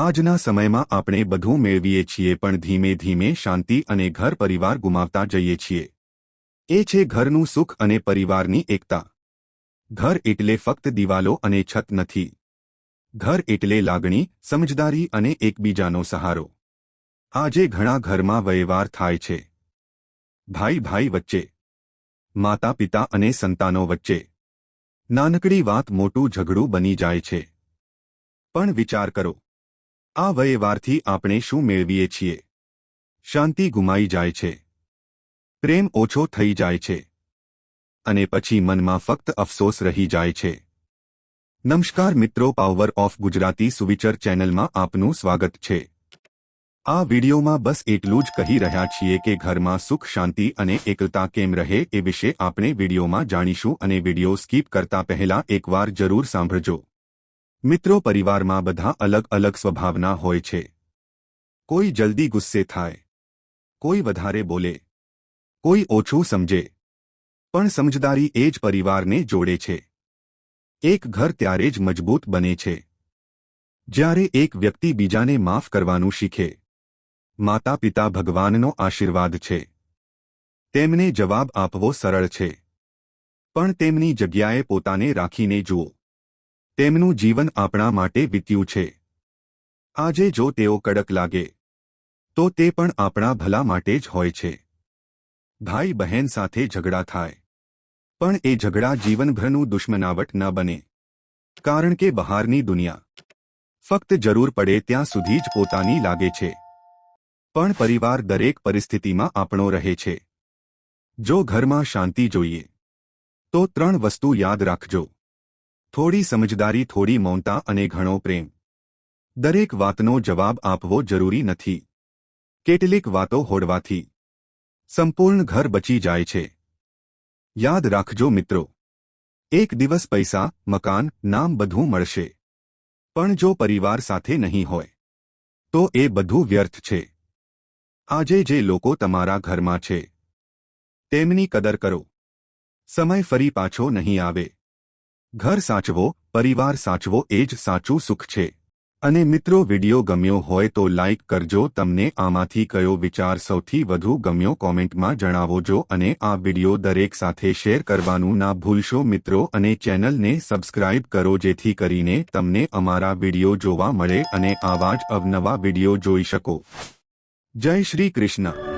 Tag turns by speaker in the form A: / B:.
A: આજના સમયમાં આપણે બધું મેળવીએ છીએ પણ ધીમે ધીમે શાંતિ અને ઘર પરિવાર ગુમાવતા જઈએ છીએ. એ છે ઘરનું સુખ અને પરિવારની એકતા. ઘર એટલે ફક્ત દિવાલો અને છત નથી. ઘર એટલે લાગણી, સમજદારી અને એકબીજાનો સહારો. આજે ઘણા ઘરમાં વહેવાર થાય છે. ભાઈ ભાઈ વચ્ચે. માતા પિતા અને સંતાનો વચ્ચે. નાનકડી વાત મોટું ઝઘડું બની જાય છે. પણ વિચાર કરો. આ વયવારથી આપણે શું મેળવીએ છીએ? શાંતિ ગુમાઈ જાય છે. પ્રેમ ઓછો થઈ જાય છે. અને પછી મનમાં ફક્ત અફસોસ રહી જાય છે. નમસ્કાર મિત્રો પાવર ઓફ ગુજરાતી સુવિચર ચેનલમાં આપનું સ્વાગત છે. આ વિડિયોમાં બસ એટલું જ કહી રહ્યા છીએ કે ઘરમાં સુખ, શાંતિ અને એકલતા કેમ રહે એ વિશે આપણે વિડિયોમાં જાણીશું અને વીડિયો સ્કીપ કરતા પહેલા એકવાર જરૂર સાંભળજો. મિત્રો પરિવારમાં બધા અલગ અલગ સ્વભાવના હોય છે. કોઈ જલ્દી ગુસ્સે થાય. કોઈ વધારે બોલે. કોઈ ઓછું સમજે. પણ સમજદારી એ જ પરિવારને જોડે છે. એક ઘર ત્યારે જ મજબૂત બને છે. જ્યારે એક વ્યક્તિ બીજાને માફ કરવાનું શીખે. માતા પિતા ભગવાનનો આશીર્વાદ છે. તેમને જવાબ આપવો સરળ છે. પણ તેમની જગ્યાએ પોતાને રાખીને જુઓ. તેમનું જીવન આપણા માટે વીત્યું છે. આજે જો તેઓ કડક લાગે, તો તે પણ આપણા ભલા માટે જ હોય છે. ભાઈ બહેન સાથે ઝઘડા થાય, પણ એ ઝઘડા જીવનભરનું દુશ્મનાવટ ન બને. કારણ કે બહારની દુનિયા ફક્ત જરૂર પડે ત્યાં સુધી જ પોતાની લાગે છે. પણ પરિવાર દરેક પરિસ્થિતિમાં આપણો રહે છે. જો ઘરમાં શાંતિ જોઈએ, તો ત્રણ વસ્તુ યાદ રાખજો. થોડી સમજદારી, થોડી મૌનતા અને ઘણો પ્રેમ. દરેક વાતનો જવાબ આપવો જરૂરી નથી. કેટલીક વાતો હોડવાથી. સંપૂર્ણ ઘર બચી જાય છે. યાદ રાખજો મિત્રો. એક દિવસ પૈસા, મકાન, નામ બધું મળશે. પણ જો પરિવાર સાથે નહીં હોય, તો એ બધું વ્યર્થ છે. આજે જે લોકો તમારા ઘરમાં છે, તેમની કદર કરો. સમય ફરી પાછો નહીં આવે. ઘર સાચવો, પરિવાર સાચવો, એ જ સાચું સુખ છે. અને મિત્રો, વિડિયો ગમ્યો હોય તો લાઇક કરજો, તમને આમાંથી કયો વિચાર સૌથી વધુ ગમ્યો કોમેન્ટમાં જણાવોજો અને આ વિડિયો દરેક સાથે શેર કરવાનું ના ભૂલશો મિત્રો અને ચેનલને સબસ્ક્રાઇબ કરો જેથી કરીને તમને અમારા વિડિયો જોવા મળે અને આવા જ અવનવા વિડિયો જોઈ શકો. જય શ્રી કૃષ્ણ.